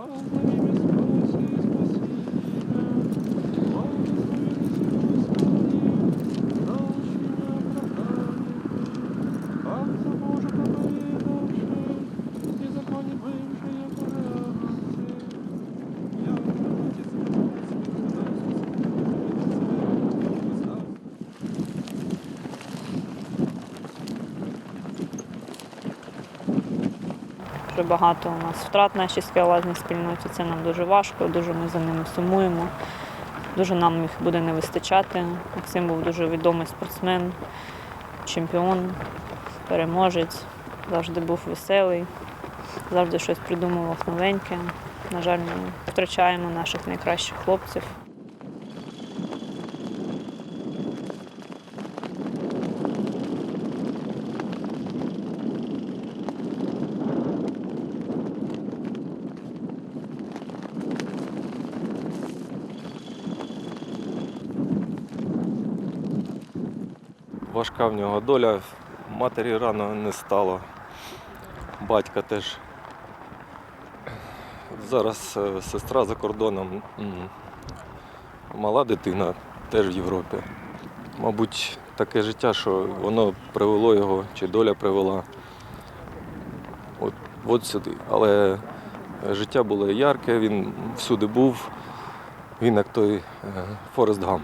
Hello. Дуже багато у нас втрат нашій скалолазній спільноті. Це нам дуже важко, дуже ми за ними сумуємо. Дуже нам їх буде не вистачати. Максим був дуже відомий спортсмен, чемпіон, переможець, завжди був веселий, завжди щось придумував новеньке. На жаль, ми втрачаємо наших найкращих хлопців. Важка в нього доля. Матері рано не стало. Батька теж. Зараз е, сестра за кордоном. Мала дитина теж в Європі. Мабуть, таке життя, що воно привело його, чи доля привела. От, от сюди. Але життя було ярке, він всюди був. Він як той е, Форест Гамп.